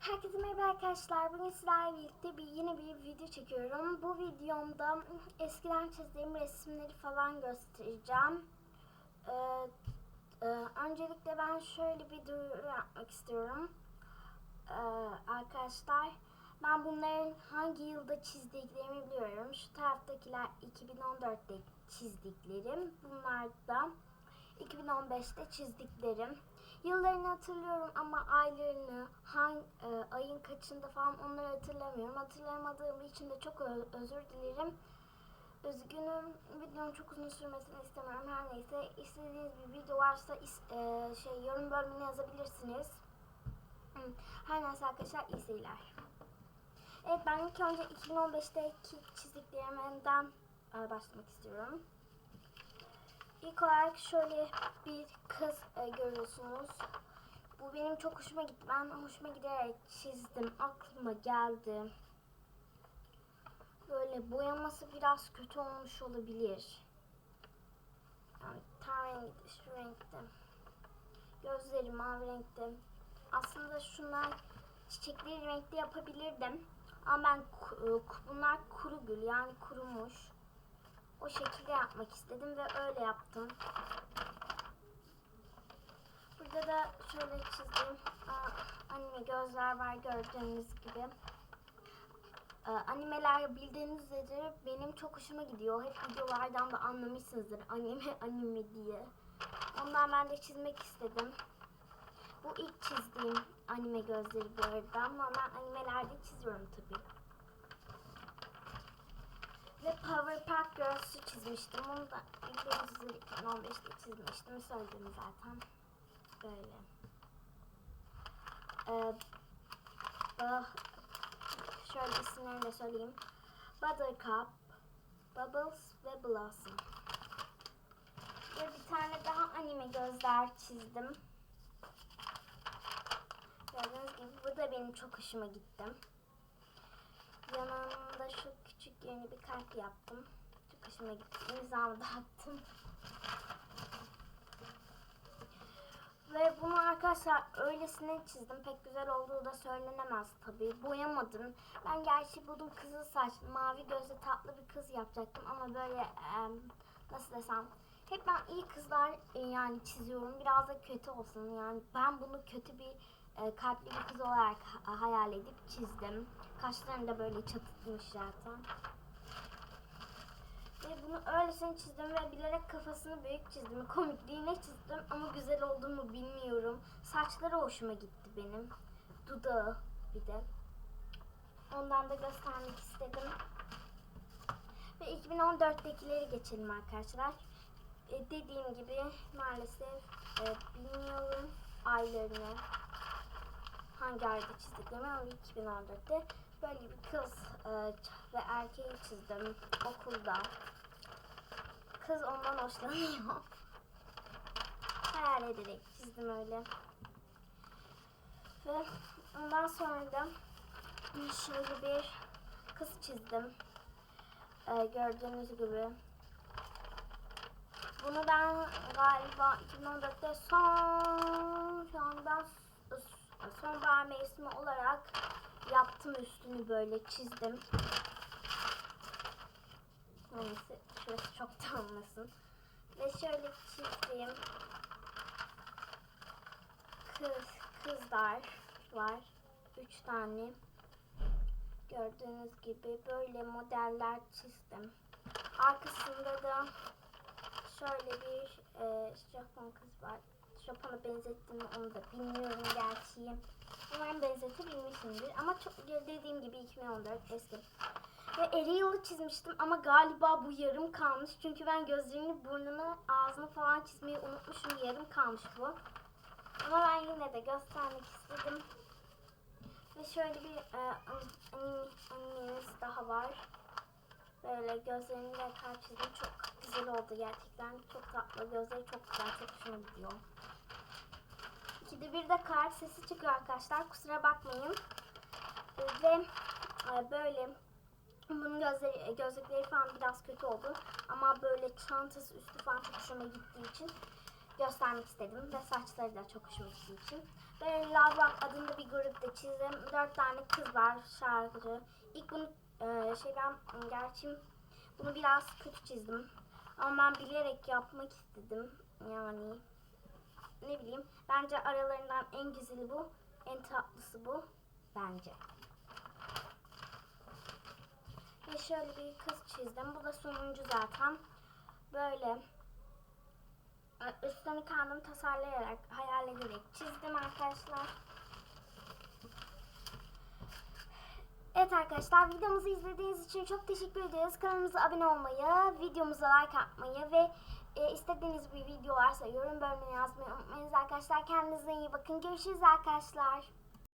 Herkese merhaba arkadaşlar. Bugün sizlerle birlikte bir yeni bir video çekiyorum. Bu videomda eskiden çizdiğim resimleri falan göstereceğim. Ee, e, öncelikle ben şöyle bir duyuru yapmak istiyorum. Ee, arkadaşlar ben bunların hangi yılda çizdiklerimi biliyorum. Şu taraftakiler 2014'te çizdiklerim. Bunlar da 2015'te çizdiklerim. Yıllarını hatırlıyorum ama aylarını, hangi, e, ayın kaçında falan onları hatırlamıyorum. Hatırlayamadığım için de çok özür dilerim. Üzgünüm. Videonun çok uzun sürmesini istemiyorum. Her neyse istediğiniz bir video varsa is- e, şey yorum bölümüne yazabilirsiniz. Hı. Her neyse arkadaşlar iyi seyirler. Evet ben ilk önce 2015'teki çizdiklerimden e, başlamak istiyorum. İlk olarak şöyle bir kız e, görüyorsunuz. Bu benim çok hoşuma gitti. Ben hoşuma giderek çizdim. Aklıma geldi. Böyle boyaması biraz kötü olmuş olabilir. Yani rengi de şu renkte. Gözleri mavi renkte. Aslında şunlar çiçekleri renkli yapabilirdim. Ama ben e, bunlar kuru gül yani kurumuş. O şekilde yapmak istedim ve öyle yaptım. Burada da şöyle çizdiğim aa, anime gözler var gördüğünüz gibi. Animeler bildiğiniz üzere benim çok hoşuma gidiyor. Hep videolardan da anlamışsınızdır anime anime diye. Ondan ben de çizmek istedim. Bu ilk çizdiğim anime gözleri bu arada ama ben animelerde çiziyorum tabii. Power Park Girls'ü çizmiştim. Onu da bildiğiniz üzere 2015'te çizmiştim. Söyledim zaten. Böyle. Ee, bah- şöyle isimlerini de söyleyeyim. Buttercup, Bubbles ve Blossom. Ve bir tane daha anime gözler çizdim. Gördüğünüz gibi bu da benim çok hoşuma gitti. Yanında şu yeni bir kalp yaptım. Çok hoşuma gitti. İmzamı da attım. Ve bunu arkadaşlar öylesine çizdim. Pek güzel olduğu da söylenemez tabii. Boyamadım. Ben gerçi buldum kızıl saçlı, mavi gözlü tatlı bir kız yapacaktım. Ama böyle nasıl desem. Hep ben iyi kızlar e, yani çiziyorum. Biraz da kötü olsun. Yani ben bunu kötü bir e, kalpli bir kız olarak ha- hayal edip çizdim. Kaşlarını da böyle çatıtmış zaten. Ve bunu öylesine çizdim ve bilerek kafasını büyük çizdim. Komikliğine çizdim ama güzel oldu bilmiyorum. Saçları hoşuma gitti benim. Dudağı bir de. Ondan da göstermek istedim. Ve 2014'tekileri geçelim arkadaşlar. E, dediğim gibi maalesef e, bilmiyorum aylarını hangi ayda çizdiklerimi ama 2014'te böyle bir kız e, ve erkeği çizdim okulda. Kız ondan hoşlanıyor. Hayal ederek çizdim öyle. Ve ondan sonra da şöyle bir kız çizdim. E, gördüğünüz gibi. Bunu ben galiba 2014'te son şu an ben sonbahar mevsimi olarak yaptım üstünü böyle çizdim. Neyse şurası çok dağılmasın. Ve şöyle çizdiğim kız kızlar var. Üç tane. Gördüğünüz gibi böyle modeller çizdim. Arkasında da şöyle bir e, Japon kız var. Japon'a benzettim onu da bilmiyorum gerçi. Umarım benzetebilmişimdir. Ama çok dediğim gibi 2014 eski. Ariel'ı çizmiştim ama galiba bu yarım kalmış. Çünkü ben gözlerini, burnunu, ağzını falan çizmeyi unutmuşum. Yarım kalmış bu. Ama ben yine de göstermek istedim. Ve şöyle bir e, anime, animemiz daha var. Böyle gözlerini de çizdim. Çok güzel oldu gerçekten. Çok tatlı. Gözleri çok güzel. Çok hoşuma gidiyor. İkide bir de kalp sesi çıkıyor arkadaşlar. Kusura bakmayın. Ve e, böyle bunun gözleri, gözlükleri falan biraz kötü oldu. Ama böyle çantası üstü falan çok hoşuma gittiği için göstermek istedim ve saçları da çok hoşuma gittiği için. Böyle Love Rock adında bir grupta çizdim. Dört tane kız var şarkıcı. İlk bunu e, şeyden gerçi bunu biraz kötü çizdim. Ama ben bilerek yapmak istedim. Yani ne bileyim. Bence aralarından en güzeli bu. En tatlısı bu. Bence. Ve şöyle bir kız çizdim. Bu da sonuncu zaten. Böyle e, üstünü kendim tasarlayarak, hayal ederek çizdim arkadaşlar. Evet arkadaşlar videomuzu izlediğiniz için çok teşekkür ederiz. Kanalımıza abone olmayı, videomuza like atmayı ve e, istediğiniz bir video varsa yorum bölümüne yazmayı unutmayınız arkadaşlar. Kendinize iyi bakın. Görüşürüz arkadaşlar.